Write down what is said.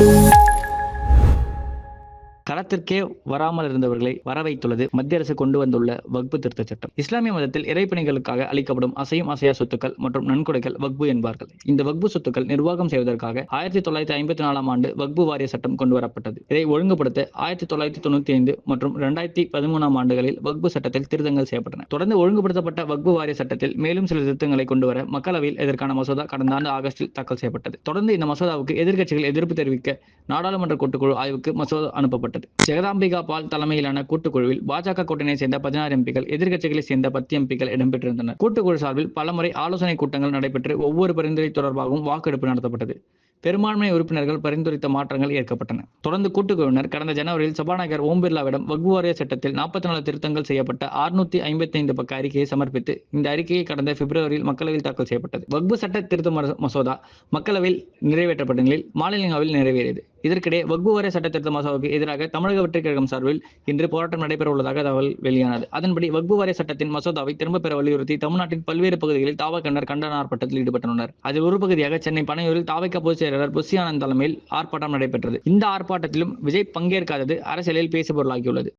Thank you களத்திற்கே வராமல் இருந்தவர்களை வர வைத்துள்ளது மத்திய அரசு கொண்டு வந்துள்ள வக்பு திருத்த சட்டம். இஸ்லாமிய மதத்தில் இறைப்பணிகளுக்காக அளிக்கப்படும் அசையும் அசையா சொத்துக்கள் மற்றும் நன்கொடைகள் வக்பு என்பார்கள். இந்த வக்பு சொத்துக்கள் நிர்வாகம் செய்வதற்காக ஆயிரத்தி தொள்ளாயிரத்தி ஐம்பத்தி நாலாம் ஆண்டு வக்பு வாரிய சட்டம் கொண்டு வரப்பட்டது. இதை ஒழுங்குபடுத்த ஆயிரத்தி தொள்ளாயிரத்தி தொண்ணூத்தி ஐந்து மற்றும் இரண்டாயிரத்தி பதிமூணாம் ஆண்டுகளில் வக்பு சட்டத்தில் திருத்தங்கள் செய்யப்பட்டன. தொடர்ந்து ஒழுங்குபடுத்தப்பட்ட வக்பு வாரிய சட்டத்தில் மேலும் சில திருத்தங்களை கொண்டு வர மக்களவையில் இதற்கான மசோதா கடந்த ஆண்டு ஆகஸ்டில் தாக்கல் செய்யப்பட்டது. தொடர்ந்து இந்த மசோதாவுக்கு எதிர்க்கட்சிகள் எதிர்ப்பு தெரிவிக்க நாடாளுமன்ற கூட்டுக்குழு ஆய்வுக்கு மசோதா அனுப்பப்பட்டது. ஜெகதாம்பிகா பால் தலைமையிலான கூட்டுக்குழுவில் பாஜக கூட்டணியை சேர்ந்த பதினாறு எம்பிக்கள் எதிர்க்கட்சிகளை சேர்ந்த பத்து எம்பிக்கள் இடம்பெற்றிருந்தனர். கூட்டுக்குழு சார்பில் பலமுறை ஆலோசனை கூட்டங்கள் நடைபெற்று ஒவ்வொரு பரிந்துரை தொடர்பாகவும் வாக்கெடுப்பு நடத்தப்பட்டது. பெரும்பான்மை உறுப்பினர்கள் பரிந்துரைத்த மாற்றங்கள் ஏற்கப்பட்டன. தொடர்ந்து கூட்டுக்குழுவினர் கடந்த ஜனவரியில் சபாநாயகர் ஓம் பிர்லாவிடம் வக்பு வாரிய சட்டத்தில் நாற்பத்தி நாலு திருத்தங்கள் செய்யப்பட்ட அறுநூத்தி ஐம்பத்தி ஐந்து பக்க அறிக்கையை சமர்ப்பித்து இந்த அறிக்கையை கடந்த பிப்ரவரியில் மக்களவையில் தாக்கல் செய்யப்பட்டது. வக்பு சட்ட திருத்த மசோ- மசோதா மக்களவையில் நிறைவேற்றப்பட்ட நிலையில் மாநிலங்களவையில் நிறைவேறியது. இதற்கிடையே வக்பு வாரிய சட்ட திருத்த மசோதாவுக்கு எதிராக தமிழக வெற்றி கழகம் சார்பில் இன்று போராட்டம் நடைபெற உள்ளதாக தகவல் வெளியானது. அதன்படி வக்பு வாரிய சட்டத்தின் மசோதாவை திரும்ப பெற வலியுறுத்தி தமிழ்நாட்டின் பல்வேறு பகுதிகளில் தாவக்கண்டர் கண்டன ஆர்ப்பாட்டத்தில் ஈடுபட்டுள்ளனர். அதில் ஒரு பகுதியாக சென்னை பனையூரில் தாவக்க பொதுச் செயலாளர் புஷியானந்த் தலைமையில் ஆர்ப்பாட்டம் நடைபெற்றது. இந்த ஆர்ப்பாட்டத்திலும் விஜய் பங்கேற்காதது அரசியலில் பேசுபொருளாகியுள்ளது.